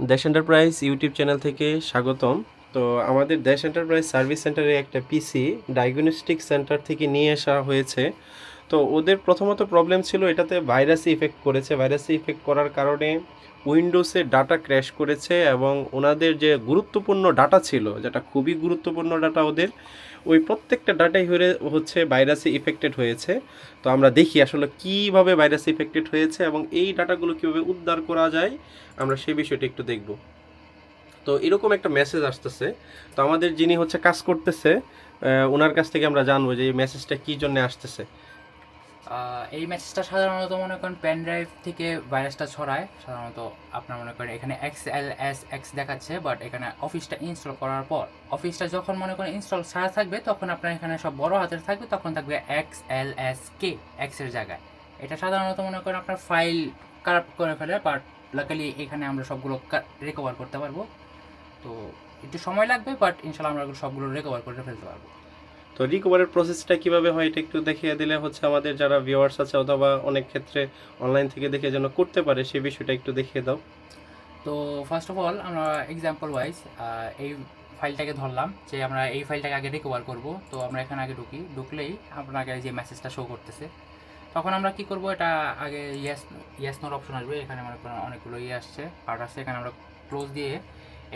দেশ enterprise YouTube channel থেকে স্বাগতম। তো আমাদের দেশ এন্টারপ্রাইজ সার্ভিস সেন্টারে একটা পিসি ডায়াগনস্টিক সেন্টার থেকে নিয়ে আসা হয়েছে। তো ওদের প্রথমত প্রবলেম ছিল এটাতে ভাইরাসি ইফেক্ট করেছে। ভাইরাসি ইফেক্ট করার কারণে উইন্ডোজে ডাটা ক্র্যাশ করেছে এবং ওনাদের যে গুরুত্বপূর্ণ ডাটা ছিল, যেটা খুবই গুরুত্বপূর্ণ ডাটা ওদের ওই প্রত্যেকটা ডাটাই হয়ে হচ্ছে ভাইরাসে ইফেক্টেড হয়েছে। তো আমরা দেখি আসলে কীভাবে ভাইরাস ইফেক্টেড হয়েছে এবং এই ডাটাগুলো কীভাবে উদ্ধার করা যায়, আমরা সেই বিষয়টা একটু দেখব। তো এরকম একটা মেসেজ আসতেছে। তো আমাদের যিনি হচ্ছে কাজ করতেছে ওনার কাছ থেকে আমরা জানব যে এই মেসেজটা কী জন্য আসতেছে। এই মেসেজটা সাধারণত মনে করেন পেন ড্রাইভ থেকে ভাইরাসটা ছড়ায়। সাধারণত আপনার মনে করেন এখানে এক্স এল এস এক্স দেখাচ্ছে বাট এখানে অফিসটা ইনস্টল করার পর অফিসটা যখন মনে করেন ইনস্টল ছাড়া থাকবে, তখন আপনার এখানে সব বড় হাতের থাকবে, তখন থাকবে এক্স এল এস কে এক্সের জায়গায়। এটা সাধারণত মনে করেন আপনার ফাইল কারাপ্ট করে ফেলে বাট লাকালি এখানে আমরা সবগুলো রিকভার করতে পারব। তো একটু সময় লাগবে বাট ইনশাল্লাহ আমরা সবগুলো রিকভার করে ফেলতে পারব। তো রিকভারের প্রসেসটা কীভাবে হয় এটা একটু দেখিয়ে দিলে হচ্ছে আমাদের যারা ভিউয়ার্স আছে অথবা অনেক ক্ষেত্রে অনলাইন থেকে দেখে যেন করতে পারে সেই বিষয়টা একটু দেখিয়ে দাও। তো ফার্স্ট অফ অল আমরা এক্সাম্পল ওয়াইজ এই ফাইলটাকে ধরলাম যে আমরা এই ফাইলটাকে আগে রিকভার করব। তো আমরা এখানে আগে ঢুকি। ঢুকলেই আপনাকে যে মেসেজটা শো করতেছে। তখন আমরা কি করব? এটা আগে ইয়েস ইয়েস নোর অপশন আসবে। এখানে মনে করেন অনেকগুলো ইয়ে আসছে। পার্ট আসছে এখানে আমরা ক্লোজ দিয়ে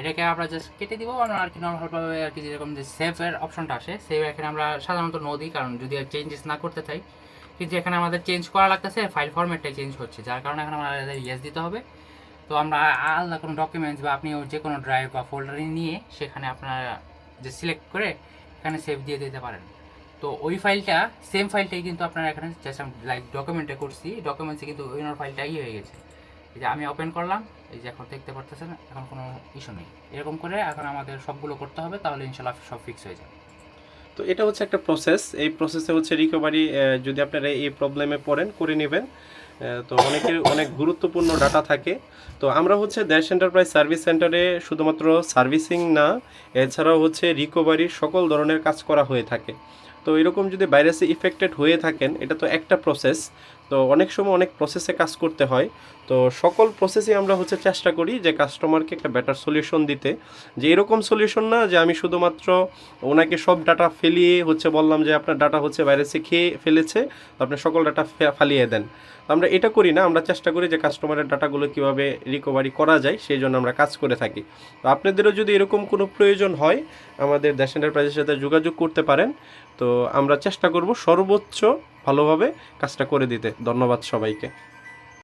এটাকে আমরা জাস্ট কেটে দিব আর কি নর্মালভাবে আর কি যেরকম যে সেভের অপশনটা আসে সেভ এখানে আমরা সাধারণত নো দিই কারণ যদি আর চেঞ্জেস না করতে চাই, কিন্তু এখানে আমাদের চেঞ্জ করা লাগতেছে ফাইল ফরম্যাটটাই চেঞ্জ হচ্ছে, যার কারণে এখানে আমাদের ইয়েস দিতে হবে। তো আমরা আলাদা কোনো ডকুমেন্টস বা আপনি যে কোনো ড্রাইভ বা ফোল্ডারে নিয়ে সেখানে আপনার যে সিলেক্ট করে এখানে সেভ দিয়ে দিতে পারেন। তো ওই ফাইলটা সেম ফাইলটাই কিন্তু আপনার এখানে জাস্ট লাইক ডকুমেন্টে করছি ডকুমেন্টসে কিন্তু ওই ফাইলটাই হয়ে গেছে। এই যে আমি ওপেন করলাম, এই যে এখন দেখতে পারতেছেন, এখন কোনো ইস্যু নেই। এরকম করে এখন আমাদের সবগুলো করতে হবে, তাহলে ইনশাল্লাহ সব ফিক্স হয়ে যাবে। তো এটা হচ্ছে একটা প্রসেস এই প্রসেসে হচ্ছে রিকভারি যদি আপনারা এই প্রবলেমে পড়েন, করে নেবেন। তো অনেকের অনেক গুরুত্বপূর্ণ ডাটা থাকে। তো আমরা হচ্ছে দেশ এন্টারপ্রাইজ সার্ভিস সেন্টারে শুধুমাত্র সার্ভিসিং না, এছাড়াও হচ্ছে রিকভারির সকল ধরনের কাজ করা হয়ে থাকে। তো এরকম যদি ভাইরাসে ইফেক্টেড হয়ে থাকেন, এটা তো একটা প্রসেস তো অনেক সময় অনেক প্রসেসে কাজ করতে হয়। তো সকল প্রসেসে আমরা হচ্ছে চেষ্টা করি যে কাস্টমারকে একটা বেটার সলিউশন দিতে। যে এরকম সলিউশন না যে আমি শুধুমাত্র ওনাকে সব ডাটা ফেলিয়ে হচ্ছে বললাম যে আপনার ডাটা হচ্ছে ভাইরাসে খেয়ে ফেলেছে আপনি সকল ডাটা ফালিয়ে দেন। আমরা এটা করি না, আমরা চেষ্টা করি যে কাস্টমারের ডাটাগুলো কীভাবে রিকভারি করা যায়, সেই জন্য আমরা কাজ করে থাকি। তো আপনাদেরও যদি এরকম কোনো প্রয়োজন হয়, আমাদের দেশ এন্টারপ্রাইজের সাথে যোগাযোগ করতে পারেন। তো আমরা চেষ্টা করব সর্বোচ্চ ভালোভাবে কাজটা করে দিতে। ধন্যবাদ সবাইকে।